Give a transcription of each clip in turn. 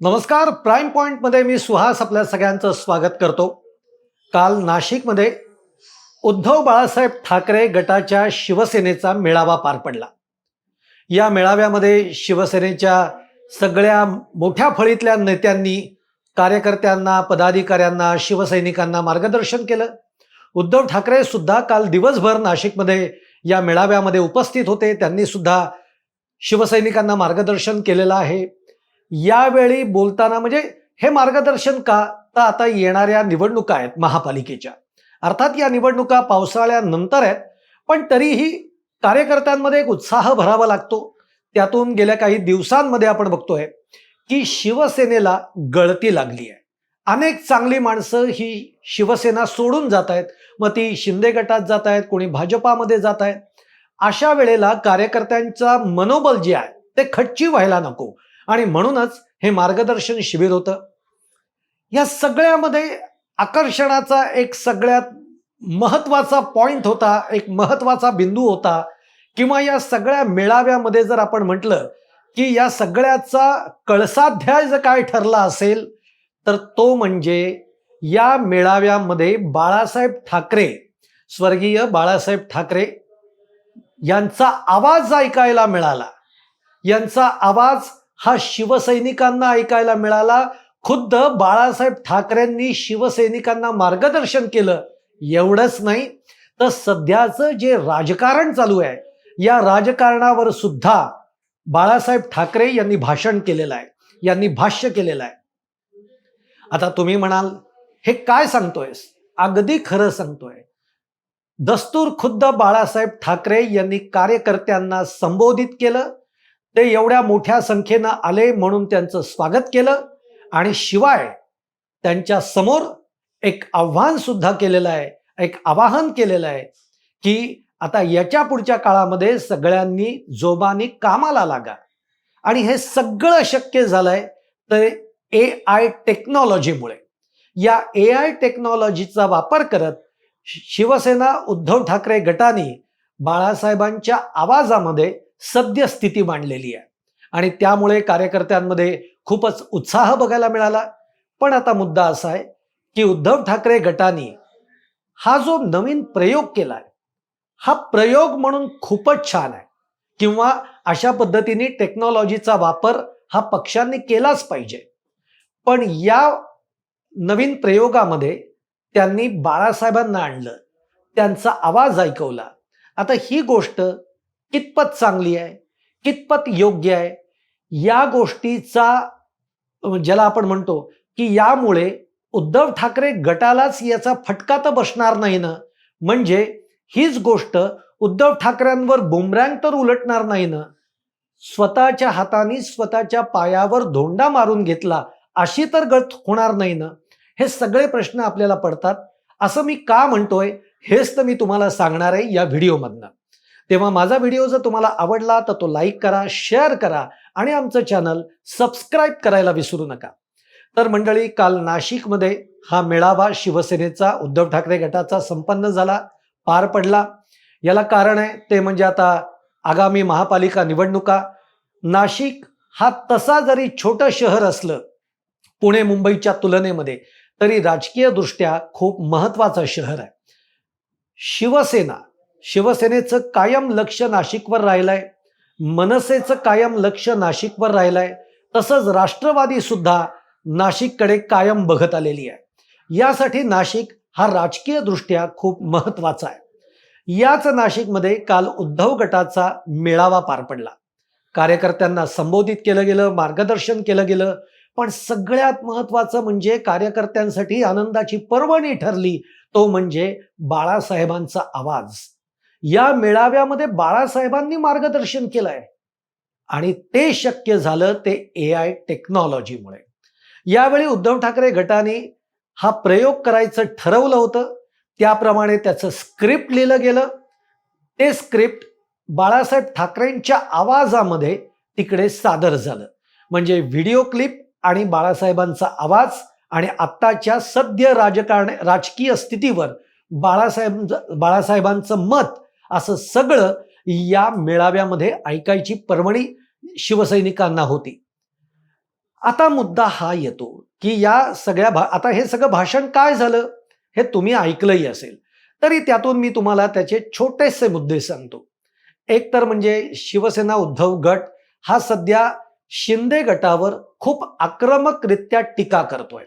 नमस्कार प्राईम पॉईंटमध्ये मी सुहास आपल्या सगळ्यांचं स्वागत करतो. काल नाशिकमध्ये उद्धव बाळासाहेब ठाकरे गटाच्या शिवसेनेचा मेळावा पार पडला. या मेळाव्यामध्ये शिवसेनेच्या सगळ्या मोठ्या फळीतल्या नेत्यांनी कार्यकर्त्यांना पदाधिकाऱ्यांना शिवसैनिकांना मार्गदर्शन केलं. उद्धव ठाकरे सुद्धा काल दिवसभर नाशिकमध्ये या मेळाव्यामध्ये उपस्थित होते. त्यांनी सुद्धा शिवसैनिकांना मार्गदर्शन केलेलं आहे. यावेळी बोलताना म्हणजे हे मार्गदर्शन का? तर आता येणाऱ्या निवडणुका आहेत महापालिकेच्या. अर्थात या निवडणुका पावसाळ्यानंतर आहेत पण तरीही कार्यकर्त्यांमध्ये एक उत्साह भरावा लागतो. त्यातून गेल्या काही दिवसांमध्ये आपण बघतोय की शिवसेनेला गळती लागली आहे. अनेक चांगली माणसं ही शिवसेना सोडून जात आहेत. मग ती शिंदे गटात जात आहेत कोणी भाजपामध्ये जात आहेत. अशा वेळेला कार्यकर्त्यांचा मनोबल जे आहे ते खच्ची व्हायला नको. आणि म्हणूनच हे मार्गदर्शन शिबिर होतं. या सगळ्यामध्ये आकर्षणाचा एक सगळ्यात महत्त्वाचा पॉईंट होता एक महत्त्वाचा बिंदू होता. किंवा या सगळ्या मेळाव्यामध्ये जर आपण म्हटलं की या सगळ्याचा कळसाध्याय जर काय ठरला असेल तर तो म्हणजे या मेळाव्यामध्ये बाळासाहेब ठाकरे स्वर्गीय बाळासाहेब ठाकरे यांचा आवाज ऐकायला मिळाला. यांचा आवाज हा शिवसैनिकांना ऐकायला मिळाला. खुद्द बाळासाहेब ठाकरेंनी शिवसैनिकांना मार्गदर्शन केलं. एवढंच नाही तर सध्याचं जे राजकारण चालू आहे या राजकारणावर सुद्धा बाळासाहेब ठाकरे यांनी भाषण केलेलं आहे. यांनी भाष्य केलेलं आहे. आता तुम्ही म्हणाल हे काय सांगतोयस? अगदी खरं सांगतोय. दस्तूर खुद्द बाळासाहेब ठाकरे यांनी कार्यकर्त्यांना संबोधित केलं. ते एवढ्या मोठ्या संख्येनं आले म्हणून त्यांचं स्वागत केलं आणि शिवाय त्यांच्यासमोर एक आव्हान सुद्धा केलेलं आहे एक आवाहन केलेलं आहे की आता याच्या पुढच्या काळामध्ये सगळ्यांनी जोमाने कामाला लागा. आणि हे सगळं शक्य झालंय तर ए आय टेक्नॉलॉजीमुळे या ए आय टेक्नॉलॉजीचा वापर करत शिवसेना उद्धव ठाकरे गटाने बाळासाहेबांच्या आवाजामध्ये सद्यस्थिती मांडलेली आहे. आणि त्यामुळे कार्यकर्त्यांमध्ये खूपच उत्साह बघायला मिळाला. पण आता मुद्दा असा आहे की उद्धव ठाकरे गटाने हा जो नवीन प्रयोग केलाय हा प्रयोग म्हणून खूपच छान आहे. किंवा अशा पद्धतीने टेक्नॉलॉजीचा वापर हा पक्षांनी केलाच पाहिजे. पण या नवीन प्रयोगामध्ये त्यांनी बाळासाहेबांना आणलं त्यांचा आवाज ऐकवला. आता ही गोष्ट कितपत चांगली आहे कितपत योग्य आहे या गोष्टीचा ज्याला आपण म्हणतो की यामुळे उद्धव ठाकरे गटालाच याचा फटका तर बसणार नाही ना. म्हणजे हीच गोष्ट उद्धव ठाकरेंवर बुमरँग तर उलटणार नाही ना. स्वतःच्या हाताने स्वतःच्या पायावर धोंडा मारून घेतला अशी तर गत होणार नाही ना. हे सगळे प्रश्न आपल्याला पडतात. असं मी का म्हणतोय हेच तर मी तुम्हाला सांगणार आहे या व्हिडिओमधनं. तेव्हा माझा व्हिडिओ जर तुम्हाला आवडला तर तो लाईक करा शेअर करा आणि आमचं चॅनल सबस्क्राईब करायला विसरू नका. तर मंडळी काल नाशिकमध्ये हा मेळावा शिवसेनेचा उद्धव ठाकरे गटाचा संपन्न झाला पार पडला. याला कारण आहे ते म्हणजे आता आगामी महापालिका निवडणुका. नाशिक हा तसा जरी छोटं शहर असलं पुणे मुंबईच्या तुलनेमध्ये तरी राजकीय दृष्ट्या खूप महत्वाचं शहर आहे. शिवसेना शिवसेनेचं कायम लक्ष नाशिकवर राहिलंय मनसेचं कायम लक्ष नाशिकवर राहिलंय तसंच राष्ट्रवादी सुद्धा नाशिककडे कायम बघत आलेली आहे. यासाठी नाशिक हा राजकीय दृष्ट्या खूप महत्त्वाचा आहे. याच नाशिकमध्ये काल उद्धव गटाचा मेळावा पार पडला. कार्यकर्त्यांना संबोधित केलं गेलं मार्गदर्शन केलं गेलं पण सगळ्यात महत्वाचं म्हणजे कार्यकर्त्यांसाठी आनंदाची पर्वणी ठरली तो म्हणजे बाळासाहेबांचा आवाज. या मेळाव्यामध्ये बाळासाहेबांनी मार्गदर्शन केलंय. आणि ते शक्य झालं ते ए आय टेक्नॉलॉजीमुळे यावेळी उद्धव ठाकरे गटाने हा प्रयोग करायचं ठरवलं होतं. त्याप्रमाणे त्याचं स्क्रिप्ट लिहिलं गेलं. ते स्क्रिप्ट बाळासाहेब ठाकरेंच्या आवाजामध्ये तिकडे सादर झालं. म्हणजे व्हिडिओ क्लिप आणि बाळासाहेबांचा आवाज आणि आत्ताच्या सद्य राजकारण राजकीय स्थितीवर बाळासाहेब बाळासाहेबांचं मत असं सगळं या मेळाव्यामध्ये ऐकायची पर्वणी शिवसैनिकांना होती. आता मुद्दा हा येतो की या सगळ्या भा आता हे सगळं भाषण काय झालं हे तुम्ही ऐकलंही असेल. तरी त्यातून मी तुम्हाला त्याचे छोटेसे मुद्दे सांगतो. एक तर म्हणजे शिवसेना उद्धव गट हा सध्या शिंदे गटावर खूप आक्रमकरित्या टीका करतोय.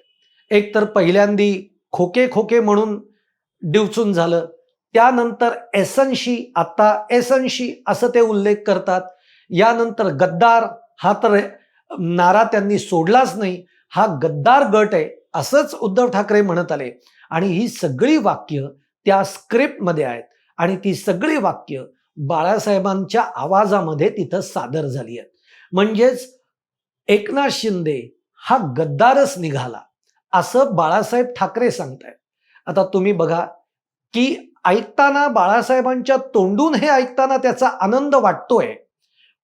एक तर पहिल्यांदी खोके खोके म्हणून डिवचून झालं. त्यानंतर एसनशी आता एसनशी असं ते उल्लेख करतात. यानंतर गद्दार हा तर नारा त्यांनी सोडलाच नाही. हा गद्दार गट आहे असंच उद्धव ठाकरे म्हणत आले. आणि ही सगळी वाक्य त्या स्क्रिप्टमध्ये आहेत. आणि ती सगळी वाक्य बाळासाहेबांच्या आवाजामध्ये तिथं सादर झाली आहेत. म्हणजेच एकनाथ शिंदे हा गद्दारच निघाला असं बाळासाहेब ठाकरे सांगतायत. आता तुम्ही बघा की ऐकताना बाळासाहेबांच्या तोंडून हे ऐकताना त्याचा आनंद वाटतोय.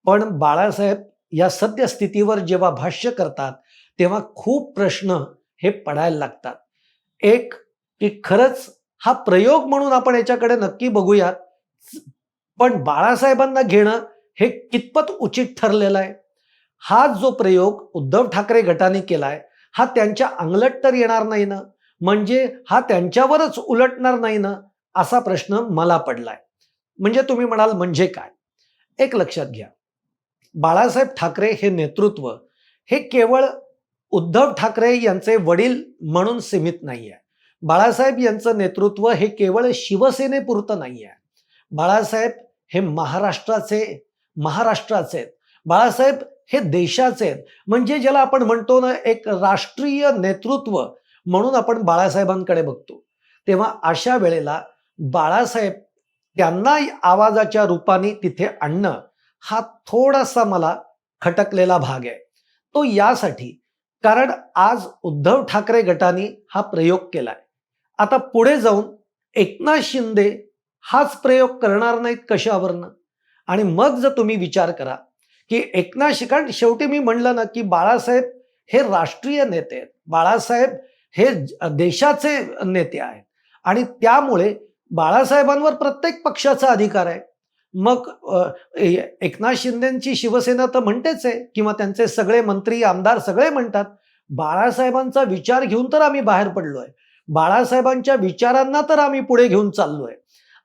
पण बाळासाहेब या सद्यस्थितीवर जेव्हा भाष्य करतात तेव्हा खूप प्रश्न हे पडायला लागतात. एक की खरंच हा प्रयोग म्हणून आपण याच्याकडे नक्की बघूयात. पण बाळासाहेबांना घेणं हे कितपत उचित ठरलेलं आहे? हा जो प्रयोग उद्धव ठाकरे गटाने केलाय हा त्यांच्या अंगलट तर येणार नाही ना? म्हणजे हा त्यांच्यावरच उलटणार नाही ना? असा प्रश्न मला पडलाय. म्हणजे तुम्ही म्हणाल म्हणजे काय? एक लक्षात घ्या. बाळासाहेब ठाकरे हे नेतृत्व हे केवळ उद्धव ठाकरे यांचे वडील म्हणून सीमित नाही आहे बाळासाहेब यांचं नेतृत्व हे केवळ शिवसेनेपुरतं नाही आहे बाळासाहेब हे महाराष्ट्राचे महाराष्ट्राचे आहेत. बाळासाहेब हे देशाचे आहेत. म्हणजे ज्याला आपण म्हणतो ना एक राष्ट्रीय नेतृत्व म्हणून आपण बाळासाहेबांकडे बघतो. तेव्हा अशा वेळेला बाळासाहेब त्यांना आवाजाच्या रूपाने तिथे आणणं हा थोडासा मला खटकलेला भाग आहे. तो यासाठी कारण आज उद्धव ठाकरे गटाने हा प्रयोग केलाय. आता पुढे जाऊन एकनाथ शिंदे हाच प्रयोग करणार नाहीत कशावरनं? आणि मग जर तुम्ही विचार करा की एकनाथ कारण शेवटी मी म्हणलं ना की बाळासाहेब हे राष्ट्रीय नेते आहेत. बाळासाहेब हे देशाचे नेते आहेत. आणि त्यामुळे बाळासाहेबांवर प्रत्येक पक्षाचा अधिकार आहे. मग एकनाथ शिंदेची शिवसेना तर म्हणतेच आहे किंवा त्यांचे सगळे मंत्री आमदार सगळे म्हणतात. बाळासाहेबांचा विचार घेऊन तर आम्ही बाहेर पडलो आहे. बाळासाहेबांच्या विचारांना तर आम्ही पुढे घेऊन चाललो आहे.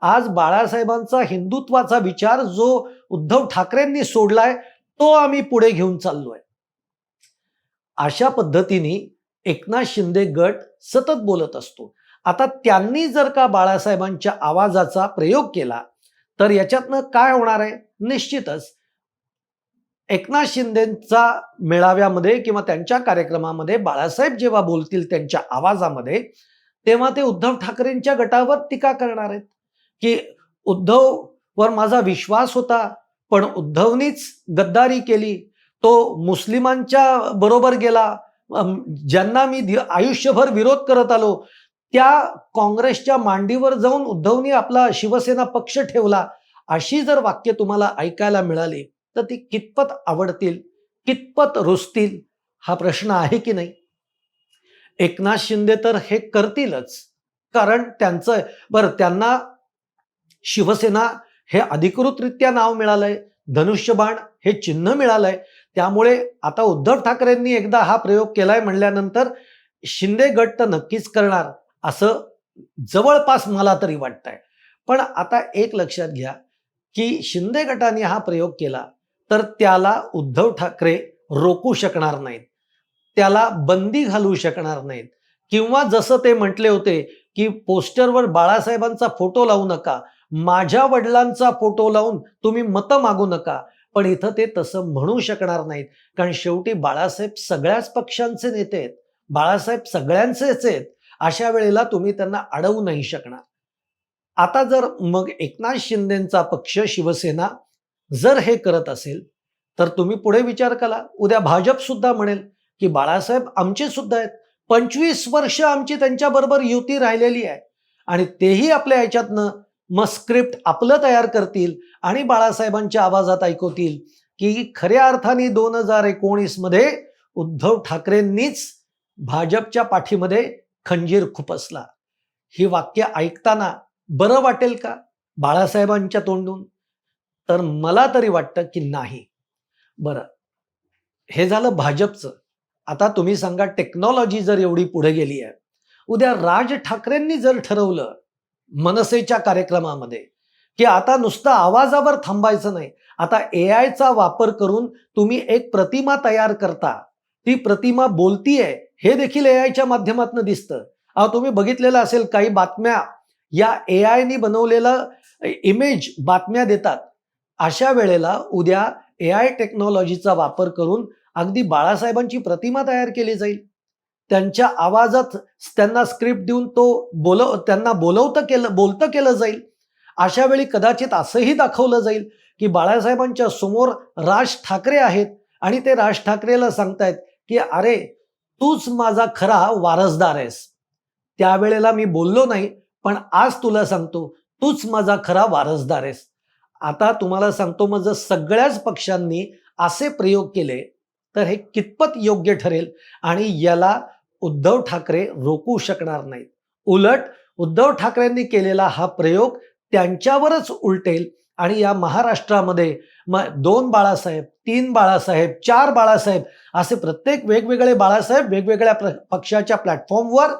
आज बाळासाहेबांचा हिंदुत्वाचा विचार जो उद्धव ठाकरेंनी सोडलाय तो आम्ही पुढे घेऊन चाललोय अशा पद्धतीने एकनाथ शिंदे गट सतत बोलत असतो. आता त्यांनी जर का बाळासाहेबांच्या आवाजाचा प्रयोग केला तर याच्यातनं काय होणार आहे? निश्चितच एकनाथ शिंदेचा मेळाव्यामध्ये किंवा त्यांच्या कार्यक्रमामध्ये बाळासाहेब जेव्हा बोलतील त्यांच्या आवाजामध्ये तेव्हा ते उद्धव ठाकरेंच्या गटावर टीका करणार आहेत. की उद्धव वर माझा विश्वास होता पण उद्धवनीच गद्दारी केली. तो मुस्लिमांच्या बरोबर गेला. ज्यांना मी आयुष्यभर विरोध करत आलो त्या काँग्रेसच्या मांडीवर जाऊन उद्धवनी आपला शिवसेना पक्ष ठेवला अशी जर वाक्य तुम्हाला ऐकायला मिळाली तर ती कितपत आवडतील कितपत रुजतील हा प्रश्न आहे की नाही? एकनाथ शिंदे तर हे करतीलच कारण त्यांचं बरं त्यांना शिवसेना हे अधिकृतरित्या नाव मिळालंय धनुष्यबाण हे चिन्ह मिळालंय त्यामुळे आता उद्धव ठाकरेंनी एकदा हा प्रयोग केलाय म्हणल्यानंतर शिंदे गट तर नक्कीच करणार असं जवळपास मला तरी वाटतंय. पण आता एक लक्षात घ्या की शिंदे गटाने हा प्रयोग केला तर त्याला उद्धव ठाकरे रोखू शकणार नाहीत. त्याला बंदी घालू शकणार नाहीत. किंवा जसं ते म्हटले होते की पोस्टरवर बाळासाहेबांचा फोटो लावू नका माझ्या वडिलांचा फोटो लावून तुम्ही मतं मागू नका. पण इथं ते तसं म्हणू शकणार नाहीत कारण शेवटी बाळासाहेब सगळ्याच पक्षांचे नेते आहेत. बाळासाहेब सगळ्यांचेच आहेत. अशा वेळेला तुम्ही त्यांना अडवू नाही शकणार. आता जर मग एकनाथ शिंदेचा पक्ष शिवसेना जर हे करत असेल तर तुम्ही पुढे विचार करा. उद्या भाजप सुद्धा म्हणेल की बाळासाहेब आमचे सुद्धा आहेत. पंचवीस वर्ष आमची त्यांच्याबरोबर युती राहिलेली आहे. आणि तेही आपल्या याच्यातनं मग स्क्रिप्ट आपलं तयार करतील आणि बाळासाहेबांच्या आवाजात ऐकवतील की खऱ्या अर्थाने दोन हजार एकोणीसमध्ये उद्धव ठाकरेंनीच भाजपच्या पाठीमध्ये खंजीर खुपसला ही वाक्य ऐकताना बरं वाटेल का बाळासाहेबांच्या तोंडून? तर मला तरी वाटतं की नाही. बरं हे झालं भाजपचं. आता तुम्ही सांगा टेक्नॉलॉजी जर एवढी पुढे गेली आहे. उद्या राज ठाकरेंनी जर ठरवलं मनसेच्या कार्यक्रमामध्ये की आता नुसतं आवाजावर थांबायचं नाही आता ए आयचा वापर करून तुम्ही एक प्रतिमा तयार करता. ती प्रतिमा बोलतीये हे देखील ए आयच्या माध्यमातून दिसतं. अहो तुम्ही बघितलेलं असेल काही बातम्या या ए आयनी बनवलेलं इमेज बातम्या देतात. अशा वेळेला उद्या ए आय टेक्नॉलॉजीचा वापर करून अगदी बाळासाहेबांची प्रतिमा तयार केली जाईल. त्यांच्या आवाजात त्यांना स्क्रिप्ट देऊन तो बोलव त्यांना बोलवतं केलं बोलतं केलं जाईल. अशा वेळी कदाचित असंही दाखवलं जाईल की बाळासाहेबांच्या समोर राज ठाकरे आहेत आणि ते राज ठाकरेला सांगतायत की अरे तूच माझा खरा वारसदार आहेस. त्यावेळेला मी बोललो नाही पण आज तुला सांगतो तूच माझा खरा वारसदार आहेस. आता तुम्हाला सांगतो मग जर सगळ्याच पक्षांनी असे प्रयोग केले तर हे कितपत योग्य ठरेल? आणि याला उद्धव ठाकरे रोखू शकणार नाहीत. उलट उद्धव ठाकरेंनी केलेला हा प्रयोग त्यांच्यावरच उलटेल आणि या महाराष्ट्रामध्ये मग दोन बाळासाहेब तीन बाळासाहेब चार बाळासाहेब असे प्रत्येक वेगवेगळे बाळासाहेब वेगवेगळ्या पक्षाच्या प्लॅटफॉर्मवर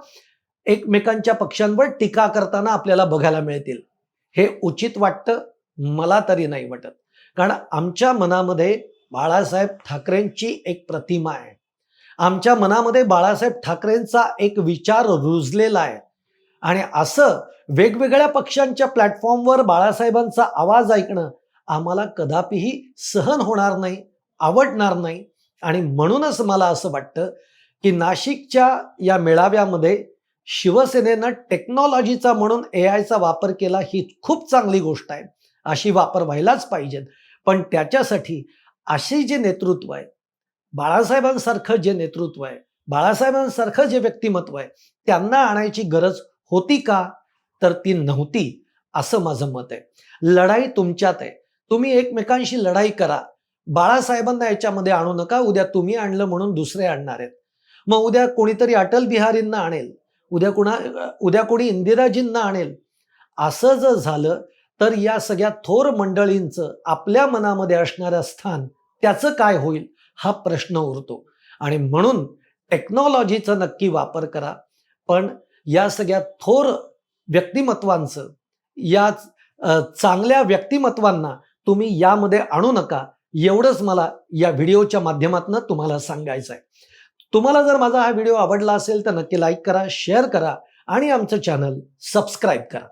एकमेकांच्या पक्षांवर टीका करताना आपल्याला बघायला मिळतील. हे उचित वाटतं मला तरी नाही वाटत. कारण आमच्या मनामध्ये बाळासाहेब ठाकरेंची एक प्रतिमा आहे. आमच्या मनामध्ये बाळासाहेब ठाकरेंचा एक विचार रुजलेला आहे. आणि असं वेगवेगळ्या पक्षांच्या प्लॅटफॉर्मवर बाळासाहेबांचा आवाज ऐकणं आम्हाला कदापिही सहन होणार नाही आवडणार नाही. आणि म्हणूनच मला असं वाटतं की नाशिकच्या या मेळाव्यामध्ये शिवसेनेनं टेक्नॉलॉजीचा म्हणून ए आयचा वापर केला ही खूप चांगली गोष्ट आहे. अशी वापर व्हायलाच पाहिजेत. पण त्याच्यासाठी अशी जे नेतृत्व आहे बाळासाहेबांसारखं जे नेतृत्व आहे बाळासाहेबांसारखं जे व्यक्तिमत्व आहे त्यांना आणायची गरज होती का? तर ती नव्हती असं माझं मत आहे. लढाई तुमच्यात आहे. तुम्ही एकमेकांशी लढाई करा. बाळासाहेबांना याच्यामध्ये आणू नका. उद्या तुम्ही आणलं म्हणून दुसरे आणणार आहेत. मग उद्या कोणीतरी अटल बिहारींना आणेल. उद्या कुणा उद्या कोणी इंदिराजींना आणेल. असं जर झालं तर या सगळ्या थोर मंडळींचं आपल्या मनामध्ये असणारं स्थान त्याचं काय होईल हा प्रश्न उरतो. आणि म्हणून टेक्नॉलॉजीचा नक्की वापर करा. पण या सगळ्या थोर व्यक्तिमत्वांचं या चांगल्या व्यक्तिमत्वांना तुम्ही यामध्ये आणू नका. एवढंच मला या व्हिडिओच्या माध्यमातून तुम्हाला सांगायचं आहे तुम्हाला जर माझा हा व्हिडिओ आवडला असेल तर नक्की लाईक करा शेअर करा आणि आमचं चॅनल सबस्क्राईब करा.